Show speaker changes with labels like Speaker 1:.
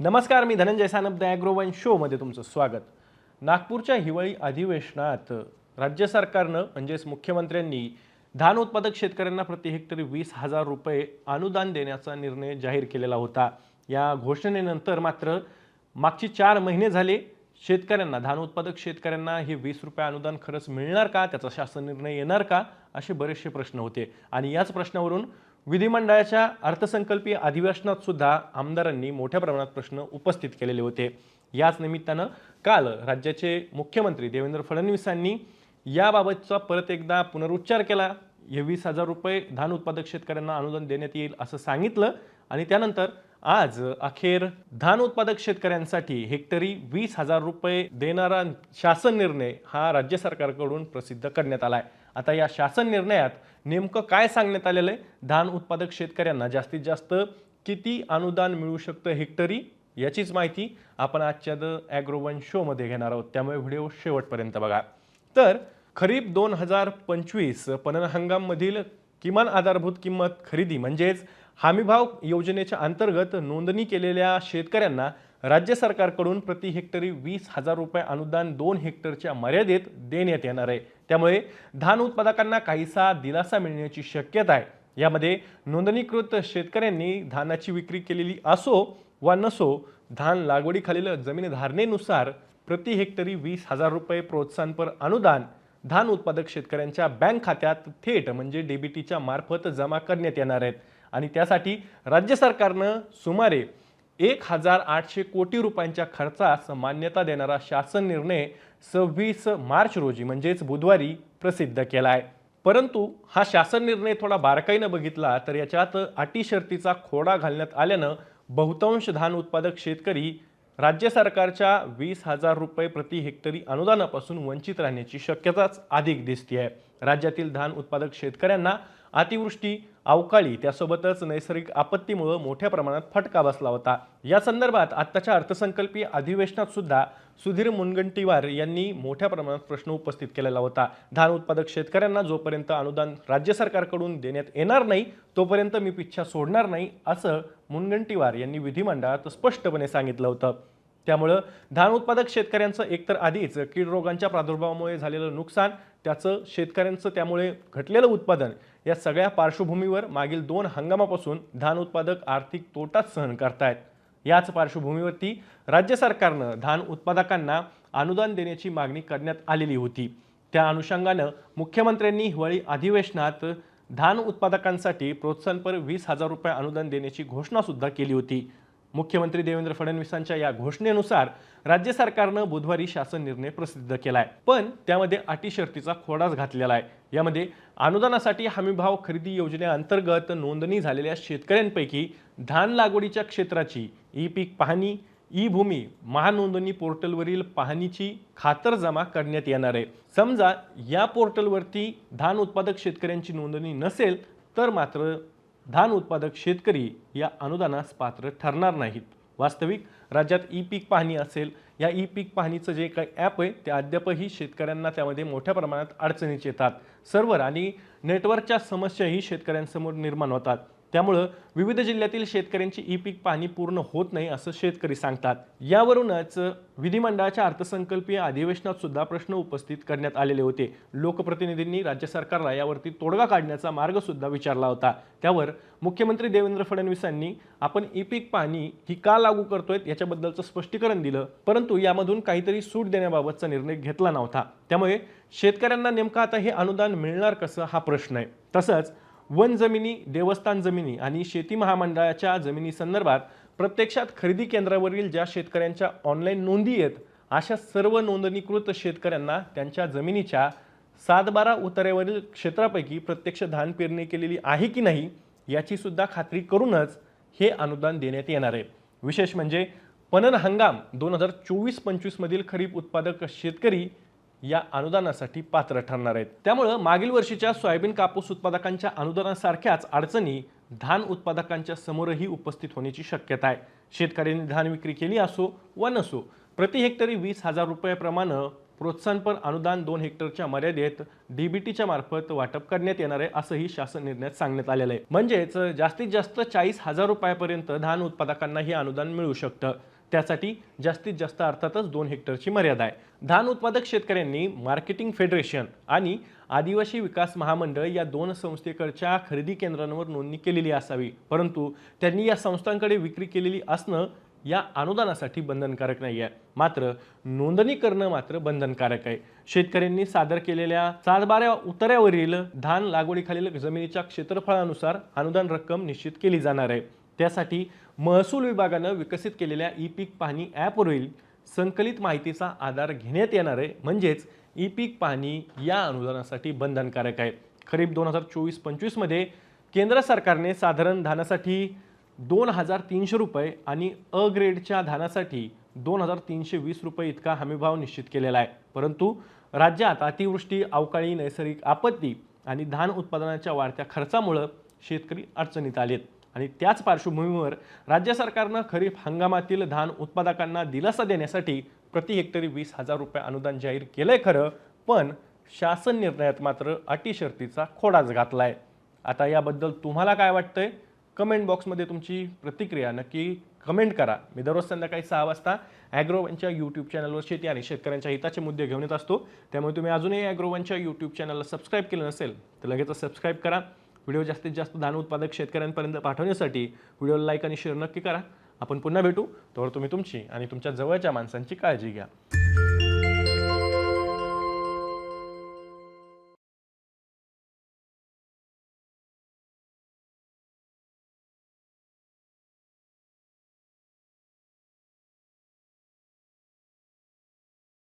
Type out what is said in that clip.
Speaker 1: नमस्कार मी धनंजय सानप द ॲग्रोवन शोमध्ये तुमचं स्वागत. नागपूरच्या हिवाळी अधिवेशनात राज्य सरकारनं म्हणजेच मुख्यमंत्र्यांनी धान उत्पादक शेतकऱ्यांना प्रति हेक्टरी वीस हजार रुपये अनुदान देण्याचा निर्णय जाहीर केलेला होता. या घोषणेनंतर मात्र मागची चार महिने झाले. शेतकऱ्यांना धान उत्पादक शेतकऱ्यांना हे वीस रुपये अनुदान खरंच मिळणार का? त्याचा शासन निर्णय येणार का? असे बरेचसे प्रश्न होते. आणि याच प्रश्नावरून विधिमंडळाच्या अर्थसंकल्पीय अधिवेशनात सुद्धा आमदारांनी मोठ्या प्रमाणात प्रश्न उपस्थित केलेले होते. याच निमित्तानं काल राज्याचे मुख्यमंत्री देवेंद्र फडणवीसांनी याबाबतचा परत एकदा पुनरुच्चार केला. हे वीस हजार रुपये धान उत्पादक शेतकऱ्यांना अनुदान देण्यात येईल असं सांगितलं आणि त्यानंतर आज अखेर धान उत्पादक शेतकऱ्यांसाठी हेक्टरी वीस हजार रुपये देणारा शासन निर्णय हा राज्य सरकारकडून प्रसिद्ध करण्यात आला आहे आता या शासन निर्णयात नेमकं काय सांगण्यात आलेलं आहे? धान उत्पादक शेतकऱ्यांना जास्तीत जास्त किती अनुदान मिळू शकतं हेक्टरी? याचीच माहिती आपण आजच्या द ॲग्रोवन शोमध्ये घेणार आहोत. त्यामुळे व्हिडिओ शेवटपर्यंत बघा. तर खरीप दोन हजार पंचवीस पणन हंगाममधील किमान आधारभूत किंमत खरेदी म्हणजेच हमीभाव योजनेच्या अंतर्गत नोंदणी केलेल्या शेतकऱ्यांना राज्य सरकारकडून प्रति हेक्टरी वीस हजार रुपये अनुदान दोन हेक्टरच्या मर्यादेत देण्यात येणार आहे. त्यामुळे धान उत्पादकांना काहीसा दिलासा मिळण्याची शक्यता आहे. यामध्ये नोंदणीकृत शेतकऱ्यांनी धानाची विक्री केलेली असो वा नसो धान लागवडीखालील जमीन धारणेनुसार प्रति हेक्टरी वीस हजार रुपये प्रोत्साहनपर अनुदान धान उत्पादक शेतकऱ्यांच्या बँक खात्यात थेट म्हणजे डेबिटीच्या मार्फत जमा करण्यात येणार आहेत. आणि त्यासाठी राज्य सरकारनं सुमारे एक हजार आठशे कोटी रुपयांच्या खर्चास मान्यता देणारा शासन निर्णय सव्वीस मार्च रोजी म्हणजेच बुधवारी प्रसिद्ध केला आहे परंतु हा शासन निर्णय थोडा बारकाईनं बघितला तर याच्यात अटी शर्तीचा खोडा घालण्यात आल्यानं बहुतांश धान उत्पादक शेतकरी राज्य सरकारच्या वीस हजार रुपये प्रति हेक्टरी अनुदानापासून वंचित राहण्याची शक्यताच अधिक दिसते आहे राज्यातील धान उत्पादक शेतकऱ्यांना अतिवृष्टी अवकाळी त्यासोबतच नैसर्गिक आपत्तीमुळं मोठ्या प्रमाणात फटका बसला होता. या संदर्भात आत्ताच्या अर्थसंकल्पीय अधिवेशनात सुद्धा सुधीर मुनगंटीवार यांनी मोठ्या प्रमाणात प्रश्न उपस्थित केलेला होता. धान उत्पादक शेतकऱ्यांना जोपर्यंत अनुदान राज्य सरकारकडून देण्यात येणार नाही तोपर्यंत मी पिच्छा सोडणार नाही असं मुनगंटीवार यांनी विधिमंडळात स्पष्टपणे सांगितलं होतं. त्यामुळं धान उत्पादक शेतकऱ्यांचं एकतर आधीच कीड रोगांच्या प्रादुर्भावामुळे झालेलं नुकसान त्याचं शेतकऱ्यांचं त्यामुळे घटलेलं उत्पादन या सगळ्या पार्श्वभूमीवर मागील दोन हंगामापासून धान उत्पादक आर्थिक तोटाच सहन करतायत. याच पार्श्वभूमीवरती राज्य सरकारनं धान उत्पादकांना अनुदान देण्याची मागणी करण्यात आलेली होती. त्या अनुषंगानं मुख्यमंत्र्यांनी हिवाळी अधिवेशनात धान उत्पादकांसाठी प्रोत्साहनपर वीस हजार रुपये अनुदान देण्याची घोषणासुद्धा केली होती. मुख्यमंत्री देवेंद्र फडणवीसांच्या या घोषणेनुसार राज्य सरकारनं बुधवारी शासन निर्णय प्रसिद्ध केलाय. पण त्यामध्ये अटी शर्तीचा खोडाच घातलेला आहे. यामध्ये अनुदानासाठी हमीभाव खरेदी योजनेअंतर्गत नोंदणी झालेल्या शेतकऱ्यांपैकी धान लागवडीच्या क्षेत्राची ई पीक पाहणी ई भूमी महानोंदणी पोर्टलवरील पाहणीची खातरजमा करण्यात येणार आहे. समजा या पोर्टलवरती धान उत्पादक शेतकऱ्यांची नोंदणी नसेल तर मात्र धान उत्पादक शेतकरी या अनुदानास पात्र ठरणार नाहीत. वास्तविक राज्यात ई पीक पाहणी असेल या ई पीक पाहणीचं जे काही ॲप आहे ते अद्यापही शेतकऱ्यांना त्यामध्ये मोठ्या प्रमाणात अडचणीच येतात. सर्व्हर आणि नेटवर्कच्या समस्याही शेतकऱ्यांसमोर निर्माण होतात. त्यामुळं विविध जिल्ह्यातील शेतकऱ्यांची ई पीक पाहणी पूर्ण होत नाही असं शेतकरी सांगतात. यावरूनच विधिमंडळाच्या अर्थसंकल्पीय अधिवेशनात सुद्धा प्रश्न उपस्थित करण्यात आलेले होते. लोकप्रतिनिधींनी राज्य सरकारला यावरती तोडगा काढण्याचा मार्ग सुद्धा विचारला होता. त्यावर मुख्यमंत्री देवेंद्र फडणवीसांनी आपण ई पीक पाहणी ही का लागू करतोय याच्याबद्दलचं स्पष्टीकरण दिलं परंतु यामधून काहीतरी सूट देण्याबाबतचा निर्णय घेतला नव्हता. त्यामुळे शेतकऱ्यांना नेमकं आता हे अनुदान मिळणार कसं हा प्रश्न आहे. तसंच वन जमिनी देवस्थान जमिनी आणि शेती महामंडळाच्या जमिनी संदर्भात प्रत्यक्षात खरेदी केंद्रावरील ज्या शेतकऱ्यांच्या ऑनलाईन नोंदी आहेत अशा सर्व नोंदणीकृत शेतकऱ्यांना त्यांच्या जमिनीच्या सातबारा उतार्यावरील क्षेत्रापैकी प्रत्यक्ष धान पेरणी केलेली आहे की नाही याची सुद्धा खात्री करूनच हे अनुदान देण्यात येणार आहे. विशेष म्हणजे पणन हंगाम दोन हजार चोवीस पंचवीसमधील खरीप उत्पादक शेतकरी या अनुदानासाठी पात्र ठरणार आहेत. त्यामुळं मागील वर्षीच्या सोयाबीन कापूस उत्पादकांच्या अनुदानासारख्याच अडचणी धान उत्पादकांच्या समोरही उपस्थित होण्याची शक्यता आहे. शेतकऱ्यांनी धान विक्री केली असो वा नसो प्रति हेक्टरी वीस हजार रुपयाप्रमाणे प्रोत्साहनपर अनुदान दोन हेक्टरच्या मर्यादेत डीबीटीच्या मार्फत वाटप करण्यात येणार आहे असंही शासन निर्णयात सांगण्यात आलेलं आहे. म्हणजेच जास्तीत जास्त चाळीस हजार रुपयापर्यंत धान उत्पादकांना हे अनुदान मिळू शकतं. त्यासाठी जास्तीत जास्त अर्थातच दोन हेक्टरची मर्यादा आहे. धान उत्पादक शेतकऱ्यांनी मार्केटिंग फेडरेशन आणि आदिवासी विकास महामंडळ या दोन संस्थेकडच्या खरेदी केंद्रांवर नोंदणी केलेली असावी. परंतु त्यांनी या संस्थांकडे विक्री केलेली असणं या अनुदानासाठी बंधनकारक नाही आहे मात्र नोंदणी करणं मात्र बंधनकारक आहे. शेतकऱ्यांनी सादर केलेल्या सातबाऱ्या उतऱ्यावरील धान लागवडीखालील जमिनीच्या क्षेत्रफळानुसार अनुदान रक्कम निश्चित केली जाणार आहे. त्यासाठी महसूल विभागानं विकसित केलेल्या ई पीक पाहणी ॲपवरील संकलित माहितीचा आधार घेण्यात येणार आहे. म्हणजेच ई पीक पाहणी या अनुदानासाठी बंधनकारक आहे. खरीप दोन हजार चोवीस पंचवीसमध्ये केंद्र सरकारने साधारण धानासाठी दोन हजार तीनशे रुपये आणि अ ग्रेडच्या धानासाठी दोन हजार तीनशे वीस रुपये इतका हमीभाव निश्चित केलेला आहे. परंतु राज्यात अतिवृष्टी अवकाळी नैसर्गिक आपत्ती आणि धान उत्पादनाच्या वाढत्या खर्चामुळं शेतकरी अडचणीत आलेत. आणि त्याच पार्श्वभूमीवर राज्य सरकारनं खरीप हंगामातील धान उत्पादकांना दिलासा देण्यासाठी प्रति हेक्टरी वीस हजार रुपये अनुदान जाहीर केलंय खरं पण शासन निर्णयात मात्र अटी शर्तीचा खोडाच घातलाय. आता याबद्दल तुम्हाला काय वाटतंय? कमेंट बॉक्समध्ये तुमची प्रतिक्रिया नक्की कमेंट करा. मी दररोज संध्याकाळी सहा वाजता ॲग्रोवनच्या यूट्यूब चॅनलवर शेती आणि शेतकऱ्यांच्या हिताचे मुद्दे घेऊन येत असतो. त्यामुळे तुम्ही अजूनही ॲग्रोवनच्या यूट्यूब चॅनलला सबस्क्राईब केलं नसेल तर लगेच सबस्क्राईब करा. व्हिडिओ जास्तीत जास्त धान उत्पादक शेतकऱ्यांपर्यंत पाठवण्यासाठी व्हिडिओला लाईक आणि शेअर नक्की करा. आपण पुन्हा भेटू. तर तुम्ही तुमची आणि तुमच्या जवळच्या माणसांची काळजी घ्या.